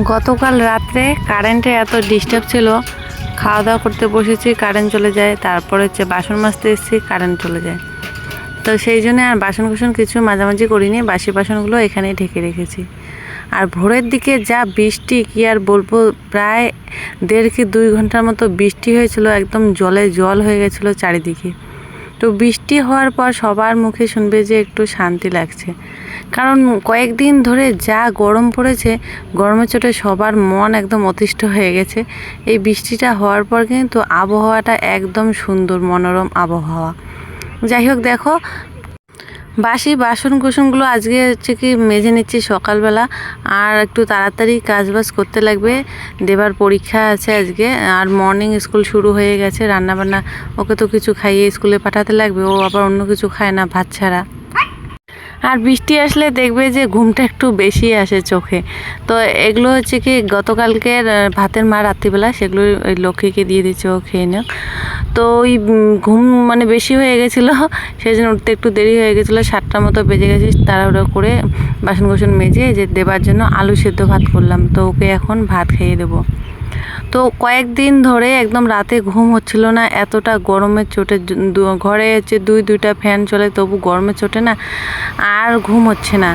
গতকাল রাত্রে কারেন্টে এত ডিস্টার্ব ছিল খাওয়া দাওয়া করতে বসেছি, কারেন্ট চলে যায়, তারপর হচ্ছে বাসন মাজতে এসেছি, কারেন্ট চলে যায়। তো সেই জন্য আর বাসন কুসন কিছু মাঝামাঝি করিনি, বাসি বাসনগুলো এখানেই ঢেকে রেখেছি। আর ভোরের দিকে যা বৃষ্টি, কি আর বলব, প্রায় দেড় কি দুই ঘণ্টার মতো বৃষ্টি হয়েছিল, একদম জলে জল হয়ে গেছিল চারিদিকে। তো বৃষ্টি হওয়ার পর সবার মুখে শুনবে যে একটু শান্তি লাগছে। কারণ কয়েকদিন ধরে যা গরম পড়েছে, গরমের চোটে সবার মন একদম অতিষ্ঠ হয়ে গেছে। এই বৃষ্টিটা হওয়ার পর কিন্তু আবহাওয়াটা একদম সুন্দর, মনোরম আবহাওয়া। যাই হোক দেখো বাসি বাসন কুসনগুলো আজকে হচ্ছে কি মেঝে নিচ্ছি সকালবেলা, আর একটু তাড়াতাড়ি কাজবাজ করতে লাগবে। দেবার পরীক্ষা আছে আজকে, আর মর্নিং স্কুল শুরু হয়ে গেছে, রান্নাবান্না, ওকে তো কিছু খাইয়ে স্কুলে পাঠাতে লাগবে, ও আবার অন্য কিছু খায় না, ভাত ছাড়া। আর বৃষ্টি আসলে দেখবে যে ঘুমটা একটু বেশি আসে চোখে। তো এগুলো হচ্ছে কি, গতকালকের ভাতের মা রাত্রিবেলা সেগুলো ওই লক্ষ্মীকে দিয়ে দিচ্ছে ও খেয়ে নিও তো ওই ঘুম মানে বেশি হয়ে গেছিল সেই জন্য উঠতে একটু দেরি হয়ে গেছিল সাতটার মতো বেজে গেছে, তাড়াহুড়ো করে বাসন কোসন মেজে যে দেবার জন্য আলু সেদ্ধ ভাত করলাম। তো ওকে এখন ভাত খাইয়ে দেবো। তো কয়েকদিন ধরে একদম রাতে ঘুম হচ্ছিল না, এতটা গরমের চোটে ঘরে হচ্ছে দুই, দুইটা ফ্যান চলে তবু গরমের চোটে না, আর ঘুম হচ্ছে না।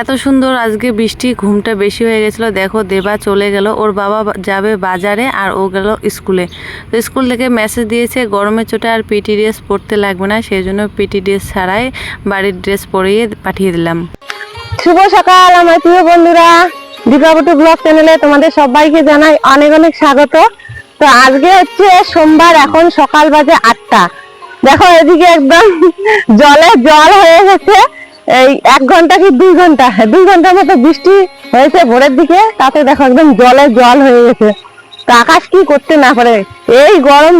এত সুন্দর আজকে বৃষ্টি, ঘুমটা বেশি হয়ে গেছিল। দেখো, দেবা চলে গেল, ওর বাবা যাবে বাজারে আর ও গেল স্কুলে। তো স্কুল থেকে মেসেজ দিয়েছে গরমের চোটে আর পিটি ড্রেস পরতে লাগবে না সেই জন্য পিটি ড্রেস ছাড়াই বাড়ির ড্রেস পরিয়ে পাঠিয়ে দিলাম। শুভ সকাল আমার প্রিয় বন্ধুরা। দীপাবতী ব্লগ চ্যানেলে তোমাদের সবাইকে জানাই অনেক অনেক স্বাগত। তো আজকে হচ্ছে সোমবার, এখন সকাল বাজে আটটা। দেখো এদিকে একদম জলে জল হয়ে গেছে। এই এক ঘণ্টা কি দুই ঘণ্টা? দুই ঘণ্টার মতো বৃষ্টি হয়েছে ভোরের দিকে, তাতে দেখো একদম জলে জল হয়ে গেছে। তো আকাশ কি করতে না পারে? এই গরম,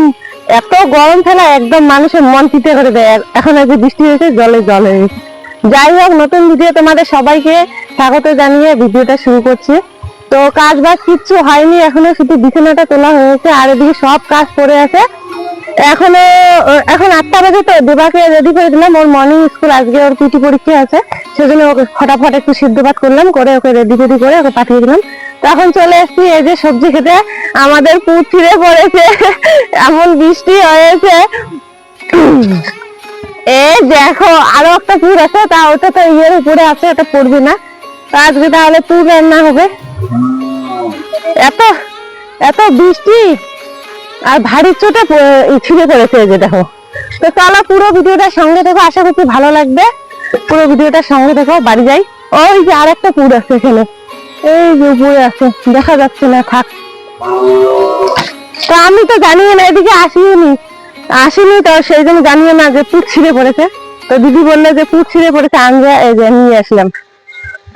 এত গরম ফেলা একদম মানুষের মন চিতে করে দেয়। এখন এই যে বৃষ্টি হয়েছে, জলে জল হয়ে গেছে। যাই হোক, নতুন ভিডিও তোমাদের সবাইকে স্বাগত জানিয়ে ভিডিওটা শুরু করছি। তো কাজ বাজ কিচ্ছু হয়নি, এখনও শুধু বিছানাটা তোলা হয়েছে, আর এদিকে সব কাজ পড়ে আছে। এখনও এখন আটটা বাজে তো, দেবাকে রেডি করে দিলাম, ওর মর্নিং স্কুল আজকে ওর পিটি পরীক্ষা আছে, সেজন্য ওকে ফটাফট একটু সিদ্ধ ভাত করলাম, করে ওকে রেডি রেডি করে ওকে পাঠিয়ে দিলাম। তখন চলে এসেছি, এই যে সবজি খেতে, আমাদের পুর ছিঁড়ে পড়েছে, এমন বৃষ্টি হয়েছে। এই দেখো, আরও একটা পুর আছে, তা ওটা তো ইয়ের উপরে আছে, ওটা পড়বে না। আজকে তাহলে পুর রান্না হবে। এত এত বৃষ্টি, আর ভারী চোটে ছিঁড়ে পড়েছে যে দেখো। তো চলো পুরো ভিডিওটা সঙ্গে দেখো আশা করছি ভালো লাগবে। পুরো ভিডিওটা সঙ্গে দেখো বাড়ি যাই। ওই যে আর একটা পুর আছে এখানে। এই যে উপরে আছে, দেখা যাচ্ছে না, থাক। তো আমি তো জানি না, এদিকে আসিনি আসিনি তো সেই জন্য জানিও না যে পুট ছিঁড়ে পড়েছে। তো দিদি বলল যে পুট ছিঁড়ে পড়েছে আনজা নিয়ে আসলাম।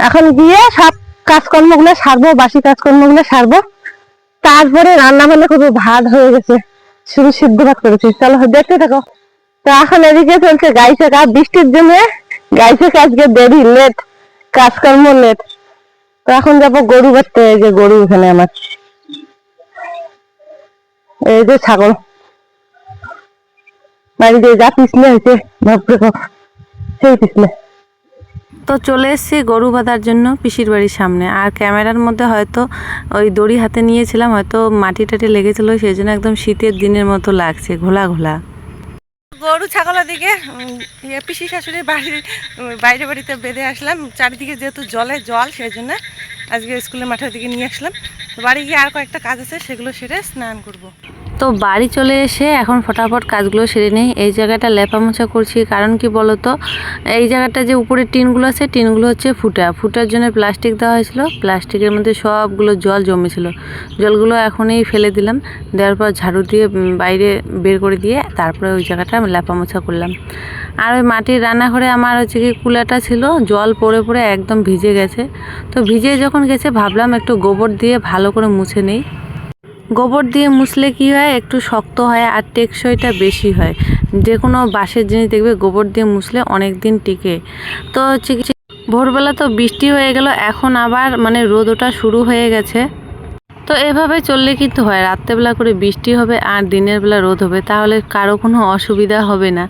এখন গিয়ে সব কাজকর্মগুলো সারবো, বাসি কাজকর্মগুলো সারবো। তারপরে রান্না বান্না করব, ভাত হয়ে গেছে। শুধু সিদ্ধ ভাত করেছি। চলো, দেখতে থাকো। তো এখন এদিকে চলছে গাইছে কাজ। বৃষ্টির জন্য গাইছে আজকে দেরি লেট কাজকর্ম লেট তো এখন যাব গরু এই যে গরু এখানে আমার। এই যে ছাগল। বাড়িতে যা পিছলে হয়েছে সেই পিছলে। তো চলে এসেছি গরু বাঁধার জন্য পিসির বাড়ির সামনে। আর ক্যামেরার মধ্যে হয়তো ওই দড়ি হাতে নিয়েছিলাম হয়তো মাটি টাটি লেগেছিল সেই জন্য একদম শীতের দিনের মতো লাগছে ঘোলা ঘোলা। গরু ছাগলের দিকে ইয়ে পিসি শাশুড়ি বাড়ির বাইরে বাড়িতে বেঁধে আসলাম। চারিদিকে যেহেতু জলে জল সেই জন্য আজকে স্কুলের মাঠের দিকে নিয়ে আসলাম। বাড়ি গিয়ে আর কয়েকটা কাজ আছে, সেগুলো সেরে স্নান করব। তো বাড়ি চলে এসে এখন ফটাফট কাজগুলো সেরে নেই। এই জায়গাটা লেপা মোছা করছি, কারণ কি বলতো? এই জায়গাটা যে উপরে টিনগুলো আছে, টিনগুলো হচ্ছে ফুটা। ফুটার জন্য প্লাস্টিক দেওয়া হয়েছিল। প্লাস্টিকের মধ্যে সবগুলো জল জমেছিল। জলগুলো এখনই ফেলে দিলাম। দেওয়ার পর ঝাড়ু দিয়ে বাইরে বের করে দিয়ে তারপরে ওই জায়গাটা লেপা মোছা করলাম। আর ওই মাটির রান্নাঘরে আমার হচ্ছে কি কুলাটা ছিল। জল পড়ে পড়ে একদম ভিজে গেছে। তো ভিজে যখন গেছে, ভাবলাম একটু গোবর দিয়ে ভালো করে মুছে নেই। গোবর দিয়ে মুছলে কি হয়? একটু শক্ত হয় আর টেকসইটা বেশি হয়। যে কোনো বাঁশের জিনিস দেখবে গোবর দিয়ে মুছলে অনেক দিন টিকে। তো ভোরবেলা তো বৃষ্টি হয়ে গেল, এখন আবার মানে রোদ ওটা শুরু হয়ে গেছে। তো এভাবে চললে কিন্তু হয় রাত্রেবেলা করে বৃষ্টি হবে আর দিনের বেলা রোদ হবে, তাহলে কারও কোনো অসুবিধা হবে না।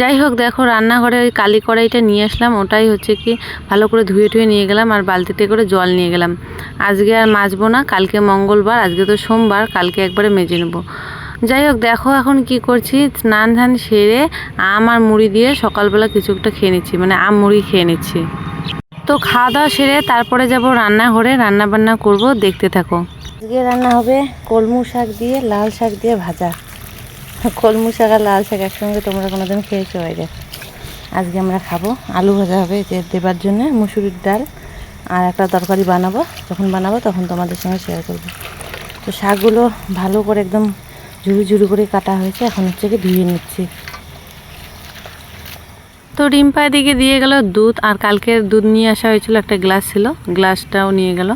যাই হোক, দেখো রান্নাঘরে ওই কালি কড়াইটা নিয়ে আসলাম, ওটাই হচ্ছে কি ভালো করে ধুয়ে টুয়ে নিয়ে গেলাম আর বালতিতে করে জল নিয়ে গেলাম। আজকে আর মাজবো না, কালকে মঙ্গলবার, আজকে তো সোমবার, কালকে একবারে মেজে নেব। যাই হোক, দেখো এখন কি করছি, স্নান ধান সেরে আম আর মুড়ি দিয়ে সকালবেলা কিছু একটা খেয়ে নিচ্ছি মানে আম মুড়ি খেয়ে নিচ্ছি। তো খাওয়া দাওয়া সেরে তারপরে যাব রান্নাঘরে রান্না বান্না করব, দেখতে থাকো। আজকে রান্না হবে কলমু শাক দিয়ে লাল শাক দিয়ে ভাজা। কলমু শাক আর লাল শাক একসঙ্গে তোমরা কোনোদিন খেয়েছো বাইরে আজকে আমরা খাব আলু ভাজা হবে যে দেবার জন্য মুসুরির ডাল আর একটা তরকারি বানাবো। যখন বানাবো তখন তোমাদের সঙ্গে শেয়ার করব। তো শাকগুলো ভালো করে একদম ঝুড়ি ঝুড়ি করে কাটা হয়েছে, এখন হচ্ছে কি ধুয়ে নিচ্ছি। তো রিম্পা দিকে দিয়ে গেল দুধ, আর কালকের দুধ নিয়ে আসা হয়েছিল একটা গ্লাস ছিল, গ্লাসটাও নিয়ে গেল।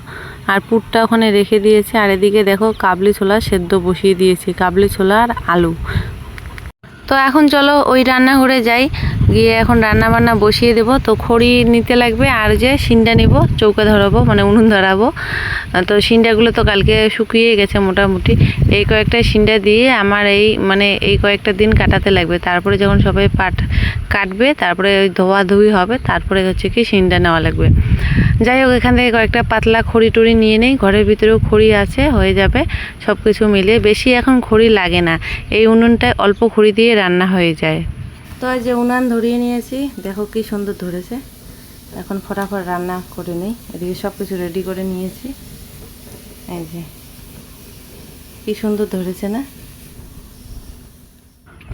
আর পুরটা ওখানে রেখে দিয়েছে। আর এদিকে দেখো কাবলি ছোলা সেদ্ধ বসিয়ে দিয়েছি। কাবলি ছোলা আর আলু। তো এখন চলো ওই রান্নাঘরে যাই। গিয়ে এখন রান্না বান্না বসিয়ে দেবো। তো খড়ি নিতে লাগবে, আর যে সিন্ডা নিব, চৌকা ধরাবো মানে উনুন ধরাবো। তো সিন্ডাগুলো তো কালকে শুকিয়ে গেছে মোটামুটি। এই কয়েকটা সিন্ডা দিয়ে আমার এই মানে এই কয়েকটা দিন কাটাতে লাগবে। তারপরে যখন সবাই পাট কাটবে, তারপরে ওই ধোয়া ধুই হবে, তারপরে হচ্ছে কি সিন্ডা নেওয়া লাগবে। যাই হোক, এখান থেকে কয়েকটা পাতলা খড়ি টড়ি নিয়ে নেই। ঘরের ভিতরেও খড়ি আছে, হয়ে যাবে সব কিছু মিলিয়ে। বেশি এখন খড়ি লাগে না। এই উনুনটায় অল্প খড়ি দিয়ে রান্না হয়ে যায়। তো যে উনান ধরিয়ে নিয়েছি, দেখো কি সুন্দর ধরেছে। এখন ফটাফট রান্না করে নিই। এদিকে সব কিছু রেডি করে নিয়েছি। এই যে, কি সুন্দর ধরেছে না?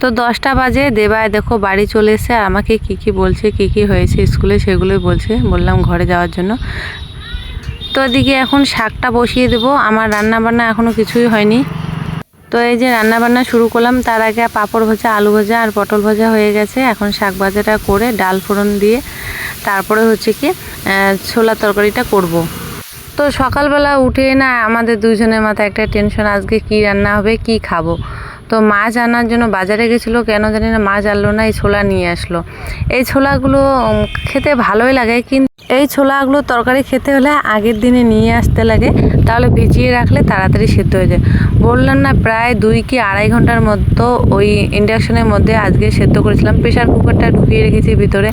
তো দশটা বাজে, দেবায় দেখো বাড়ি চলে এসে আমাকে কি কি বলছে, কি কি হয়েছে স্কুলে সেগুলোই বলছে, বললাম ঘরে যাওয়ার জন্য। তো এদিকে এখন শাকটা বসিয়ে দেবো। আমার রান্না বান্না এখনও কিছুই হয়নি। তো এই যে রান্না বান্না শুরু করলাম, তার আগে পাঁপড় ভাজা, আলু ভাজা আর পটল ভাজা হয়ে গেছে এখন শাক ভাজাটা করে ডাল ফোড়ন দিয়ে তারপরে হচ্ছে কি ছোলা তরকারিটা করব। তো সকালবেলা উঠে না আমাদের দুজনের মাথায় একটা টেনশন, আজকে কি রান্না হবে, কি খাব তো মাছ আনার জন্য বাজারে গেছিল, কেন জানি না মাছ আনলো না, এই ছোলা নিয়ে আসলো। এই ছোলাগুলো খেতে ভালোই লাগে, কিন্তু এই ছোলাগুলো তরকারি খেতে হলে আগের দিনে নিয়ে আসতে লাগে, তাহলে ভিজিয়ে রাখলে তাড়াতাড়ি সেদ্ধ হয়ে যায়। বললাম না, প্রায় দুই কি আড়াই ঘণ্টার মতো ওই ইন্ডাকশনের মধ্যে আজকে সেদ্ধ করেছিলাম। প্রেশার কুকারটা ঢুকিয়ে রেখেছি ভিতরে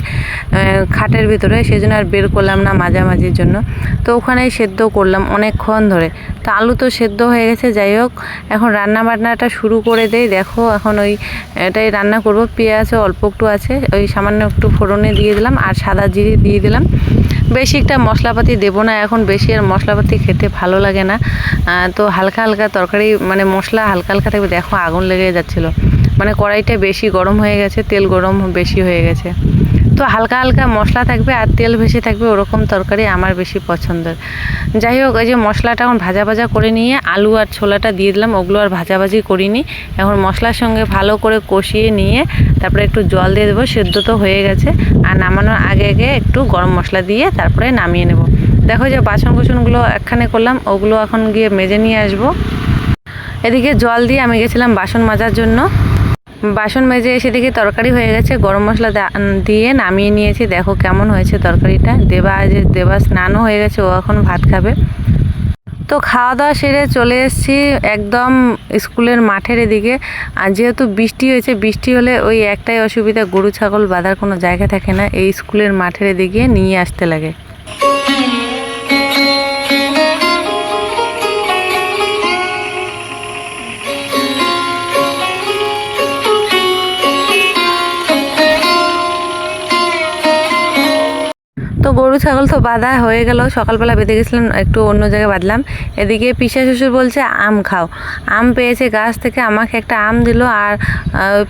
খাটের ভিতরে সেই জন্য আর বের করলাম না মাঝামাঝির জন্য। তো ওখানেই সেদ্ধ করলাম অনেকক্ষণ ধরে। তো আলু তো সেদ্ধ হয়ে গেছে, যাই হোক, এখন রান্না বান্নাটা শুরু করে দেই, দেখো এখন ওই, এটাই রান্না করব। পেঁয়াজ অল্প একটু আছে, ওই সামান্য একটু ফোড়নে দিয়ে দিলাম আর সাদা জিরে দিয়ে দিলাম। বেশি একটা মশলাপাতি দেবো না, এখন বেশি আর মশলাপাতি খেতে ভালো লাগে না। তো হালকা হালকা তরকারি মানে মশলা হালকা হালকা থাকবে, দেখো আগুন লেগে যাচ্ছিল। মানে কড়াইটা বেশি গরম হয়ে গেছে, তেল গরম বেশি হয়ে গেছে। তো হালকা হালকা মশলা থাকবে আর তেল ভেসে থাকবে ওরকম তরকারি আমার বেশি পছন্দের। যাই হোক, এই যে মশলাটা এখন ভাজা ভাজা করে নিয়ে আলু আর ছোলাটা দিয়ে দিলাম, ওগুলো আর ভাজাভাজি করিনি। এখন মশলার সঙ্গে ভালো করে কষিয়ে নিয়ে তারপরে একটু জল দিয়ে দেবো, সেদ্ধ তো হয়ে গেছে। আর নামানোর আগে আগে একটু গরম মশলা দিয়ে তারপরে নামিয়ে নেব। দেখো যে বাসন কুসনগুলো একখানে করলাম, ওগুলো এখন গিয়ে মেজে নিয়ে আসব। এদিকে জল দিয়ে আমি গেছিলাম বাসন মাজার জন্য। বাসন মেজে এসে দেখি তরকারি হয়ে গেছে, গরম মশলা দিয়ে নামিয়ে নিয়েছি। দেখো কেমন হয়েছে তরকারিটা। দেবা যে দেবা স্নানও হয়ে গেছে, ও এখন ভাত খাবে। তো খাওয়া দাওয়া সেরে চলে এসেছি একদম স্কুলের মাঠের এদিকে। আর যেহেতু বৃষ্টি হয়েছে, বৃষ্টি হলে ওই একটাই অসুবিধা, গরু, ছাগল বাঁধার কোনো জায়গা থাকে না। এই স্কুলের মাঠের এদিকে নিয়ে আসতে লাগে। গরু, ছাগল তো বাঁধা হয়ে গেল। সকালবেলা বেঁধে গেছিলাম, একটু অন্য জায়গায় বাঁধলাম। এদিকে পিসা শ্বশুর বলছে, আম খাও। আম পেয়েছে গাছ থেকে, আমাকে একটা আম দিল আর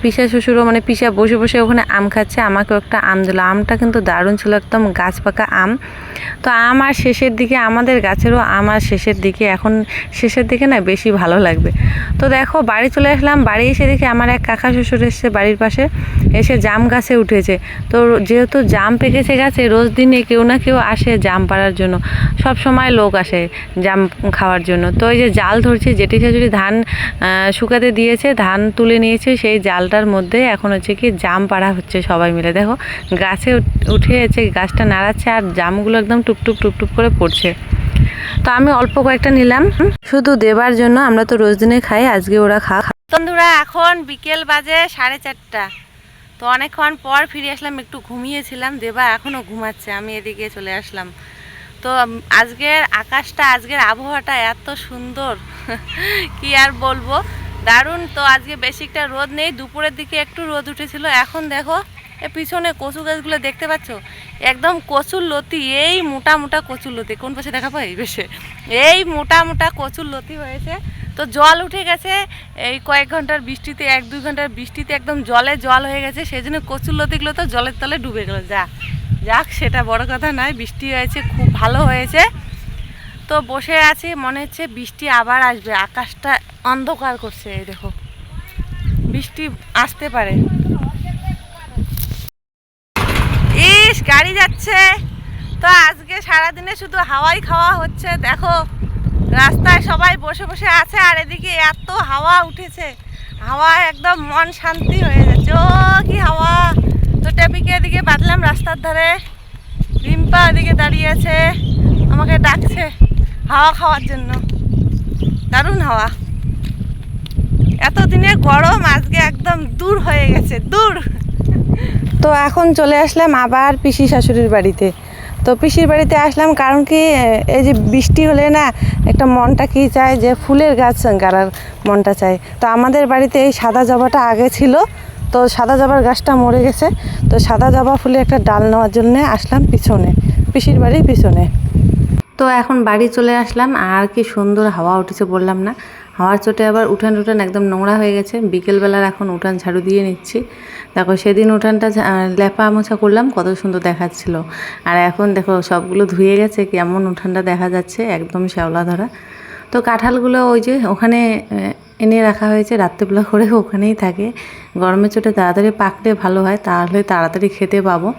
পিসা শ্বশুরও মানে পিসা বসে বসে ওখানে আম খাচ্ছে, আমাকেও একটা আম দিল। আমটা কিন্তু দারুণ ছিল, একদম গাছ পাকা আম। তো আম আর শেষের দিকে, আমাদের গাছেরও আম আর শেষের দিকে। এখন শেষের দিকে না বেশি ভালো লাগবে। তো দেখো, বাড়ি চলে আসলাম। বাড়ি এসে দেখি আমার এক কাকা শ্বশুর এসছে বাড়ির পাশে। এসে জাম গাছে উঠেছে। তো যেহেতু জাম পেকেছে গাছে, রোজ দিনে কেউ না কেউ আসে জাম পাড়ার জন্য। সব সময় লোক আসে জাম খাওয়ার জন্য। তো ওই যে জাল ধরছে জেঠি শাশুড়ি ধান শুকাতে দিয়েছে, ধান তুলে নিয়েছে, সেই জালটার মধ্যে এখন হচ্ছে কি জাম পাড়া হচ্ছে সবাই মিলে। দেখো, গাছে উঠ- উঠে আছে গাছটা নাড়াচ্ছে আর জামগুলো একদম টুকটুক টুকটুক করে পড়ছে। তো আমি অল্প কয়েকটা নিলাম। শুধু দেবার জন্য আমরা তো রোজ দিনে খাই, আজকে ওরা খা। বন্ধুরা, এখন বিকেল বাজে সাড়ে চারটা। তো অনেকক্ষণ পর ফিরে আসলাম, একটু ঘুমিয়েছিলাম, দেবা এখনও ঘুমাচ্ছে, আমি এদিকে চলে আসলাম। তো আজকের আকাশটা, আজকের আবহাওয়াটা এত সুন্দর, কি আর বলব? দারুণ, তো আজকে বেশি একটা রোদ নেই, দুপুরের দিকে একটু রোদ উঠেছিল, এখন দেখো, এ পিছনে কচু গাছগুলো দেখতে পাচ্ছ? একদম কচুর লতি, এই মোটা মোটা কচুর লতি, কোন পাশে দেখাবো? এই বেশে এই মোটা মোটা কচুর লতি হয়েছে। তো জল উঠে গেছে, এই কয়েক ঘণ্টার বৃষ্টিতে, এক দুই ঘণ্টার বৃষ্টিতে একদম জলে জল হয়ে গেছে সেই জন্য কচুর লতিগুলো তো জলের তলে ডুবে গেল। যা, যাক, সেটা বড় কথা নয়, বৃষ্টি হয়েছে, খুব ভালো হয়েছে। তো বসে আছি, মনে হচ্ছে বৃষ্টি আবার আসবে, আকাশটা অন্ধকার করছে, এই দেখো। বৃষ্টি আসতে পারে। ইস, গাড়ি যাচ্ছে। তো আজকে সারাদিনে শুধু হাওয়াই খাওয়া হচ্ছে, দেখো। রাস্তায় সবাই বসে বসে আছে আর এদিকে এত হাওয়া উঠেছে। হাওয়া একদম মন শান্তি হয়ে যাচ্ছে। ও, কি হাওয়া। তো টেপিকে এদিকে বাঁধলাম রাস্তার ধারে। রিম্পা এদিকে দাঁড়িয়ে আছে। আমাকে ডাকছে হাওয়া খাওয়ার জন্য। দারুণ হাওয়া। এতদিনের গরম আজকে একদম দূর হয়ে গেছে, দূর। তো এখন চলে আসলাম আবার পিসি শাশুড়ির বাড়িতে। তো পিসির বাড়িতে আসলাম, কারণ কি এই যে বৃষ্টি হলে না একটা মনটা কি চায় যে ফুলের গাছ গাড়ার মনটা চায়। তো আমাদের বাড়িতে এই সাদা জবাটা আগে ছিল, তো সাদা জবার গাছটা মরে গেছে, তো সাদা জবা ফুলে একটা ডাল নেওয়ার জন্য আসলাম পিছনে, পিসির বাড়ির পিছনে। তো এখন বাড়ি চলে আসলাম, আর কি সুন্দর হাওয়া উঠেছে বললাম না হাওয়ার চোটে আবার উঠান টুঠান একদম নোংরা হয়ে গেছে। বিকেলবেলার এখন উঠান ঝাড়ু দিয়ে নিচ্ছি। দেখো, সেদিন উঠানটা লেপা মোছা করলাম, কত সুন্দর দেখাচ্ছিল। আর এখন দেখো, সবগুলো ধুয়ে গেছে, কেমন উঠানটা দেখা যাচ্ছে, একদম শ্যাওলা ধরা। তো কাঁঠালগুলো ওই যে ওখানে এনে রাখা হয়েছে, রাত্রেবেলা করে ওখানেই থাকে। গরমের চোটে তাড়াতাড়ি পাকলে ভালো হয়, তাহলে তাড়াতাড়ি খেতে পাবো।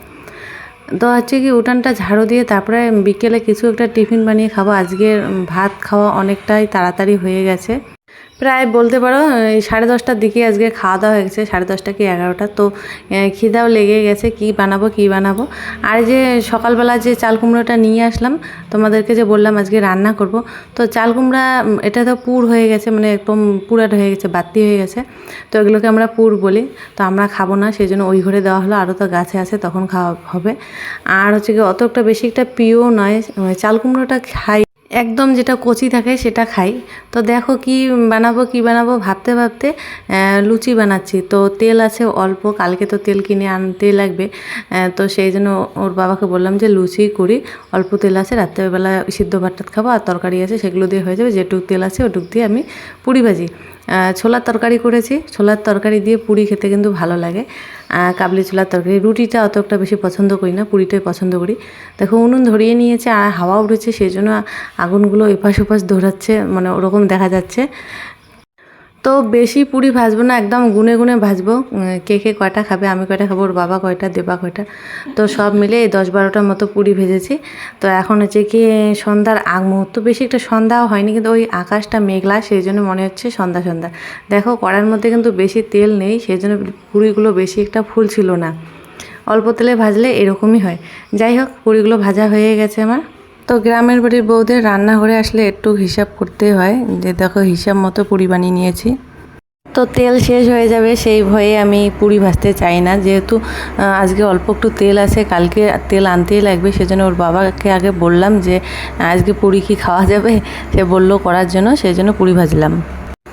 তো হচ্ছে কি উঠানটা ঝাড়ু দিয়ে তারপরে বিকেলে কিছু একটা টিফিন বানিয়ে খাব। আজকে ভাত খাওয়া অনেকটাই তাড়াতাড়ি হয়ে গেছে। প্রায় বলতে পারো সাড়ে দশটার দিকে আজকে খাওয়া দাওয়া হয়ে গেছে সাড়ে দশটা কি এগারোটা। তো খিদাও লেগে গেছে, কি বানাবো কি বানাবো। আর যে সকালবেলা যে চাল কুমড়োটা নিয়ে আসলাম, তোমাদেরকে যে বললাম আজকে রান্না করব, তো চাল কুমড়া এটা তো পুর হয়ে গেছে মানে একদম পুরাট হয়ে গেছে, বাতি হয়ে গেছে। তো এগুলোকে আমরা পুর বলি, তো আমরা খাব না, সেই জন্য ওই ঘরে দেওয়া হলো, আরও তো গাছে আছে, তখন খাওয়া হবে। আর হচ্ছে কি, অত একটা বেশি একটা প্রিয় নয় চাল কুমড়োটা খাই একদম যেটা কচি থাকে সেটা খাই। তো দেখো কি বানাবো কি বানাবো? ভাবতে ভাবতে লুচি বানাচ্ছি। তো তেল আছে অল্প, কালকে তো তেল কিনে আনতে লাগবে। তো সেই জন্য ওর বাবাকে বললাম যে লুচি করি, অল্প তেল আছে, রাত্রেবেলা সিদ্ধ ভাতটাত খাব, আর তরকারি আছে, সেগুলো দিয়ে হয়ে যাবে। যেটুক তেল আছে ওটুক দিয়ে আমি পুড়ি ভাজি। ছোলার তরকারি করেছি। ছোলার তরকারি দিয়ে পুরি খেতে কিন্তু ভালো লাগে। কাবলি ছোলার তরকারি। রুটিটা অত একটা বেশি পছন্দ করি না, পুরিটাই পছন্দ করি। দেখো, উনুন ধরিয়ে নিয়েছে আর হাওয়া উঠেছে, সেই জন্য আগুনগুলো এপাশ ওপাশ ধরাচ্ছে মানে ওরকম দেখা যাচ্ছে। তো বেশি পুরি ভাজবো না, একদম গুনে গুনে ভাজবো। কে কে কয়টা খাবে, আমি কয়টা খাব, ওর বাবা কয়টা, দেবা কয়টা। তো সব মিলে এই দশ বারোটার মতো পুরি ভেজেছি। তো এখন হচ্ছে কি সন্ধ্যার আগ মুহূর্ত, বেশি একটা সন্ধ্যাও হয়নি, কিন্তু ওই আকাশটা মেঘলা, সেই জন্য মনে হচ্ছে সন্ধ্যা সন্ধ্যা। দেখো, কড়ার মধ্যে কিন্তু বেশি তেল নেই, সেই জন্য পুরিগুলো বেশি একটা ফুল ছিল না। অল্প তেলে ভাজলে এরকমই হয়। যাই হোক, পুরিগুলো ভাজা হয়ে গেছে আমার। তো গ্রামের বাড়ির বউদের রান্নাঘরে আসলে একটু হিসাব করতে হয় যে দেখো হিসাব মতো পুরি বানিয়ে নিয়েছি। তো তেল শেষ হয়ে যাবে, সেই ভয়ে আমি পুরি ভাজতে চাই না। যেহেতু আজকে অল্প একটু তেল আছে, কালকে তেল আনতেই লাগবে, সেজন্য ওর বাবাকে আগে বললাম যে, আজকে পুরি কি খাওয়া যাবে? সে বলল করার জন্য সেই জন্য পুরি ভাজলাম।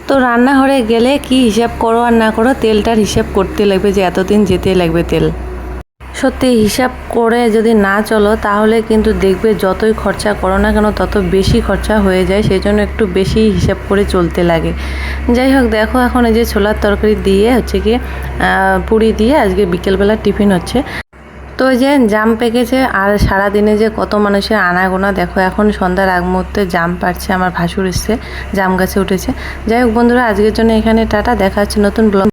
তো রান্নাঘরে গেলে কি হিসাব করো আর না করো, তেলটার হিসাব করতে লাগবে যে এতদিন যেতে লাগবে তেল। সত্যি হিসাব করে যদি না চলো, তাহলে কিন্তু দেখবে যতই খরচা করো না কেন, তত বেশি খরচা হয়ে যায় সেই জন্য একটু বেশি হিসাব করে চলতে লাগে। যাই হোক, দেখো এখন এই যে ছোলার তরকারি দিয়ে হচ্ছে কি পুরি দিয়ে আজকে বিকেলবেলা টিফিন হচ্ছে। তো যে জাম পেকেছে, আর সারাদিনে যে কত মানুষের আনাগোনা, দেখো এখন সন্ধ্যার আগ মুহূর্তে জাম পাচ্ছে আমার ভাসুর এসছে, জাম গাছে উঠেছে। যাই হোক বন্ধুরা, আজকের জন্য এখানে টাটা, দেখা হচ্ছে নতুন ব্লগ